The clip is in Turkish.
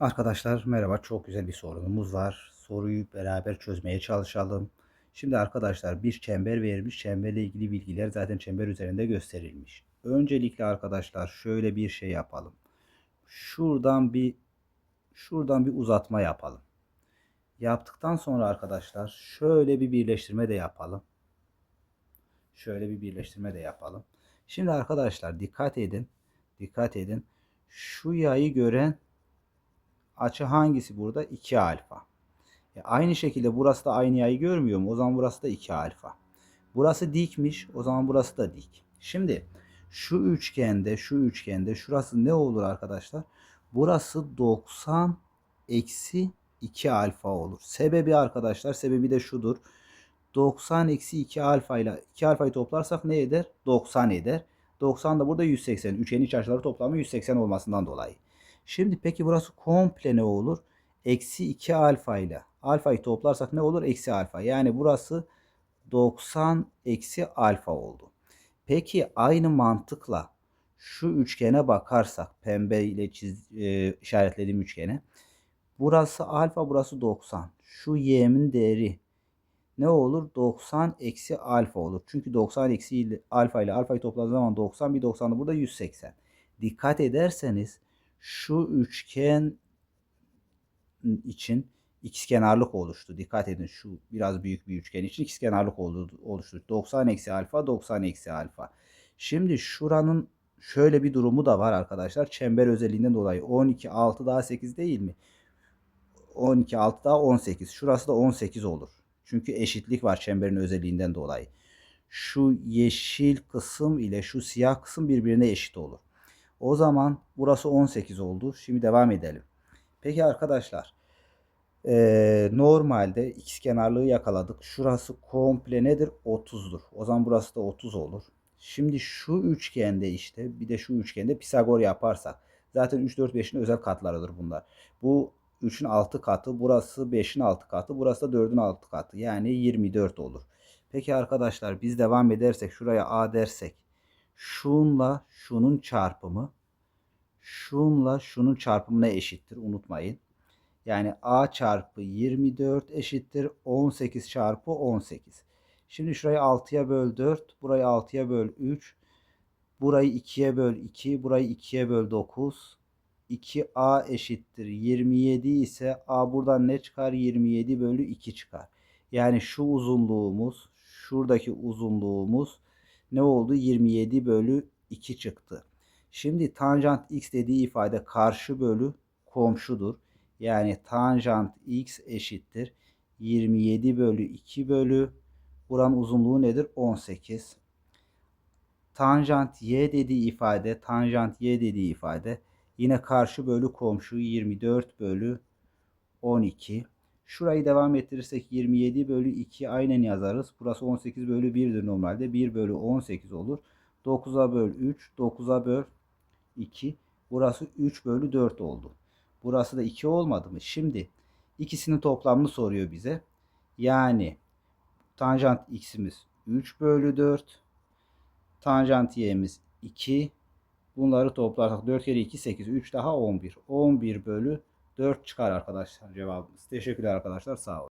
Arkadaşlar merhaba. Çok güzel bir sorunumuz var. Soruyu beraber çözmeye çalışalım. Şimdi arkadaşlar bir çember verilmiş. Çemberle ilgili bilgiler zaten çember üzerinde gösterilmiş. Öncelikle arkadaşlar şöyle bir şey yapalım. Şuradan bir şuradan bir uzatma yapalım. Yaptıktan sonra arkadaşlar şöyle bir birleştirme de yapalım. Şöyle bir birleştirme de yapalım. Şimdi arkadaşlar dikkat edin. Dikkat edin. Şu yayı gören Açı hangisi burada? 2 alfa. E aynı şekilde burası da aynı yayı görmüyor mu? O zaman burası da 2 alfa. Burası dikmiş. O zaman burası da dik. Şimdi şu üçgende, şu üçgende şurası ne olur arkadaşlar? Burası 90 eksi 2 alfa olur. Sebebi arkadaşlar, sebebi de şudur. 90 eksi 2 alfa ile 2 alfayı toplarsak ne eder? 90 eder. 90 da burada 180. Üçgenin iç açıları toplamı 180 olmasından dolayı. Şimdi peki burası komple ne olur? Eksi 2 alfa ile alfayı toplarsak ne olur? Eksi alfa. Yani burası 90 eksi alfa oldu. Peki aynı mantıkla şu üçgene bakarsak pembe ile çiz, e, işaretlediğim üçgene. Burası alfa burası 90. Şu y'min değeri ne olur? 90 eksi alfa olur. Çünkü 90 eksi alfa ile alfayı topladığım zaman 90 bir 90 da burada 180. Dikkat ederseniz şu üçgen için ikizkenarlık oluştu. Dikkat edin şu biraz büyük bir üçgen için ikizkenarlık oluştu. 90 eksi alfa 90 eksi alfa. Şimdi şuranın şöyle bir durumu da var arkadaşlar. Çember özelliğinden dolayı 12 6 daha 8 değil mi? 12 6 daha 18. Şurası da 18 olur. Çünkü eşitlik var çemberin özelliğinden dolayı. Şu yeşil kısım ile şu siyah kısım birbirine eşit olur. O zaman burası 18 oldu. Şimdi devam edelim. Peki arkadaşlar. Ee, normalde ikizkenarlığı yakaladık. Şurası komple nedir? 30'dur. O zaman burası da 30 olur. Şimdi şu üçgende işte bir de şu üçgende Pisagor yaparsak. Zaten 3, 4, 5'in özel katlarıdır bunlar. Bu 3'ün 6 katı. Burası 5'in 6 katı. Burası da 4'ün 6 katı. Yani 24 olur. Peki arkadaşlar biz devam edersek şuraya A dersek şunla şunun çarpımı şunla şunun çarpımına eşittir. Unutmayın. Yani a çarpı 24 eşittir 18 çarpı 18. Şimdi şurayı 6'ya böl 4. Burayı 6'ya böl 3. Burayı 2'ye böl 2. Burayı 2'ye böl 9. 2a eşittir 27 ise a buradan ne çıkar? 27 bölü 2 çıkar. Yani şu uzunluğumuz, şuradaki uzunluğumuz ne oldu? 27 bölü 2 çıktı. Şimdi tanjant x dediği ifade karşı bölü komşudur. Yani tanjant x eşittir. 27 bölü 2 bölü buranın uzunluğu nedir? 18. Tanjant y dediği ifade, tanjant y dediği ifade yine karşı bölü komşu 24 bölü 12. Şurayı devam ettirirsek 27 bölü 2 aynen yazarız. Burası 18 bölü 1'dir normalde. 1 bölü 18 olur. 9'a böl 3, 9'a böl 2. Burası 3 bölü 4 oldu. Burası da 2 olmadı mı? Şimdi ikisinin toplamını soruyor bize. Yani tanjant x'imiz 3 bölü 4. Tanjant y'miz 2. Bunları toplarsak 4 kere 2 8. 3 daha 11. 11 bölü 4 çıkar arkadaşlar cevabımız. Teşekkürler arkadaşlar. Sağ olun.